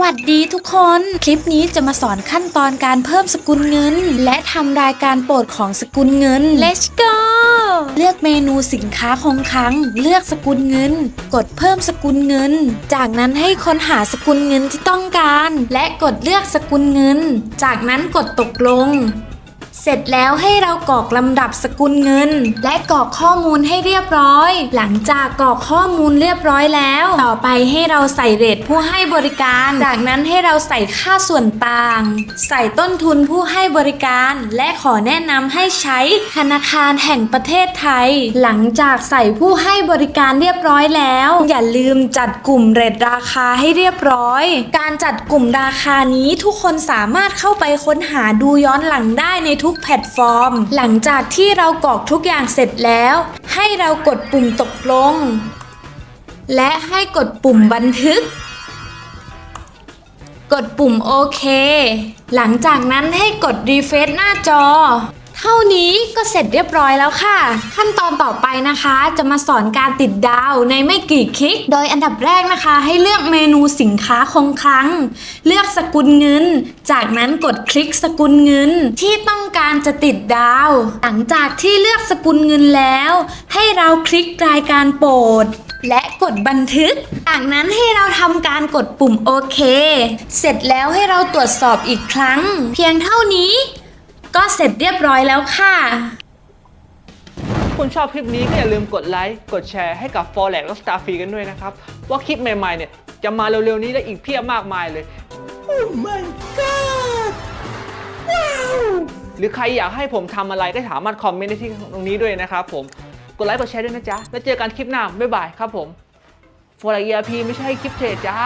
วัสดีทุกคน คลิปนี้จะมาสอนขั้นตอนการเพิ่มสกุลเงิน และทำรายการโปรดของสกุลเงิน Let's go เลือกเมนูสินค้าคงค้างเลือกสกุลเงิน กดเพิ่มสกุลเงิน จากนั้นให้ค้นหาสกุลเงินที่ต้องการ และกดเลือกสกุลเงิน จากนั้นกดตกลง เสร็จแล้วให้เรากรอกลำดับสกุลเงิน และกรอกข้อมูลให้เรียบร้อย หลังจากกรอกข้อมูลเรียบร้อยแล้ว ต่อไปให้เราใส่เรทผู้ให้บริการ จากนั้นให้เราใส่ค่าส่วนต่าง ใส่ต้นทุนผู้ให้บริการ และขอแนะนำให้ใช้ธนาคารแห่งประเทศไทย หลังจากใส่ผู้ให้บริการเรียบร้อยแล้ว อย่าลืมจัดกลุ่มเรทราคาให้เรียบร้อย การจัดกลุ่มราคานี้ทุกคนสามารถเข้าไปค้นหาดูย้อนหลังได้ในทุกแพลตฟอร์ม หลังจากที่เรากรอกทุกอย่างเสร็จแล้ว ให้เรากดปุ่มตกลง และให้กดปุ่มบันทึก กดปุ่มโอเค หลังจากนั้นให้กดรีเฟรชหน้าจอ เท่านี้ก็เสร็จเรียบร้อยแล้วค่ะ ขั้นตอนต่อไปนะคะ จะมาสอนการติดดาวในไม่กี่คลิก โดยอันดับแรกนะคะ ให้เลือกเมนูสินค้าคงคลัง เลือกสกุลเงิน จากนั้นกดคลิกสกุลเงินที่ต้องการจะติดดาว หลังจากที่เลือกสกุลเงินแล้ว ให้เราคลิกรายการโปรดและกดบันทึก จากนั้นให้เราทำการกดปุ่มโอเค เสร็จแล้วให้เราตรวจสอบอีกครั้ง เพียงเท่านี้ ก็เสร็จเรียบร้อยแล้วค่ะถ้าคุณชอบคลิปนี้ก็อย่าลืมกดไลค์ กดแชร์ให้กับ f o r e x และ Star f r e e กันด้วยนะครับ ว่าคลิปใหม่ๆเนี่ยจะมาเร็วๆนี้ได้อีกเพียบมากมายเลย Oh my god หรือใครอยากให้ผมทำอะไรก็สามารถคอมเมนต์ได้ที่ตรงนี้ด้วยนะครับผม กดไลค์กดแชร์ด้วยนะจ๊ะ แล้วเจอกันคลิปหน้า บ๊ายบายครับผม f o r e x ERP ไม่ใช่คลิปเทรดจ้า